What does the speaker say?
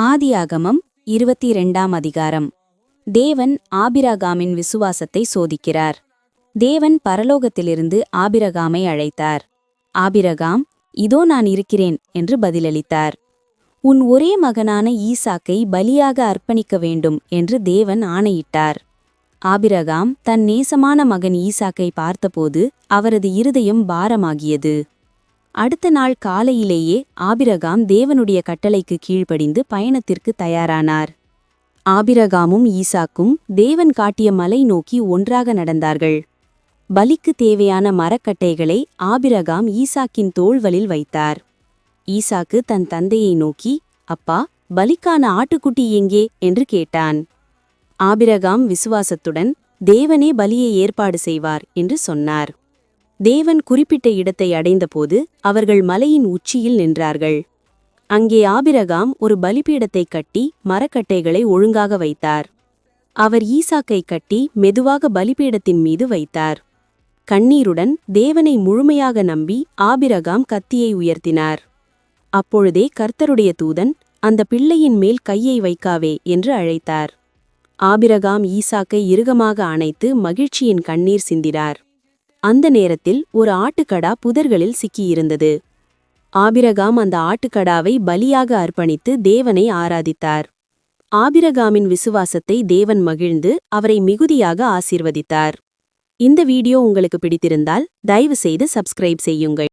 ஆதியாகமம் இருபத்தி இரண்டாம் அதிகாரம். தேவன் ஆபிரகாமின் விசுவாசத்தை சோதிக்கிறார். தேவன் பரலோகத்திலிருந்து ஆபிரகாமை அழைத்தார். ஆபிரகாம் இதோ நான் இருக்கிறேன் என்று பதிலளித்தார். உன் ஒரே மகனான ஈசாக்கை பலியாக அர்ப்பணிக்க வேண்டும் என்று தேவன் ஆணையிட்டார். ஆபிரகாம் தன் நேசமான மகன் ஈசாக்கை பார்த்தபோது அவரது இருதயம் பாரமாகியது. அடுத்த நாள் காலையிலேயே ஆபிரகாம் தேவனுடைய கட்டளைக்கு கீழ்ப்படிந்து பயணத்திற்கு தயாரானார். ஆபிரகாமும் ஈசாக்கும் தேவன் காட்டிய மலை நோக்கி ஒன்றாக நடந்தார்கள். பலிக்கு தேவையான மரக்கட்டைகளை ஆபிரகாம் ஈசாக்கின் தோள்வலில் வைத்தார். ஈசாக்கு தன் தந்தையை நோக்கி அப்பா பலிக்கான ஆட்டுக்குட்டி எங்கே? என்று கேட்டான். ஆபிரகாம் விசுவாசத்துடன் தேவனே பலியை ஏற்பாடு செய்வார் என்று சொன்னார். தேவன் குறிப்பிட்ட இடத்தை அடைந்தபோது அவர்கள் மலையின் உச்சியில் நின்றார்கள். அங்கே ஆபிரகாம் ஒரு பலிபீடத்தை கட்டி மரக்கட்டைகளை ஒழுங்காக வைத்தார். அவர் ஈசாக்கை கட்டி மெதுவாக பலிபீடத்தின் மீது வைத்தார். கண்ணீருடன் தேவனை முழுமையாக நம்பி ஆபிரகாம் கத்தியை உயர்த்தினார். அப்பொழுதே கர்த்தருடைய தூதன் அந்த பிள்ளையின் மேல் கையை வைக்காவே என்று அழைத்தார். ஆபிரகாம் ஈசாக்கை இறுகமாக அணைத்து மகிழ்ச்சியின் கண்ணீர் சிந்தினார். அந்த நேரத்தில் ஒரு ஆட்டுக்கடா புதர்களில் சிக்கியிருந்தது. ஆபிரகாம் அந்த ஆட்டுக்கடாவை பலியாக அர்ப்பணித்து தேவனை ஆராதித்தார். ஆபிரகாமின் விசுவாசத்தை தேவன் மகிழ்ந்து அவரை மிகுதியாக ஆசீர்வதித்தார். இந்த வீடியோ உங்களுக்கு பிடித்திருந்தால் தயவுசெய்து சப்ஸ்கிரைப் செய்யுங்கள்.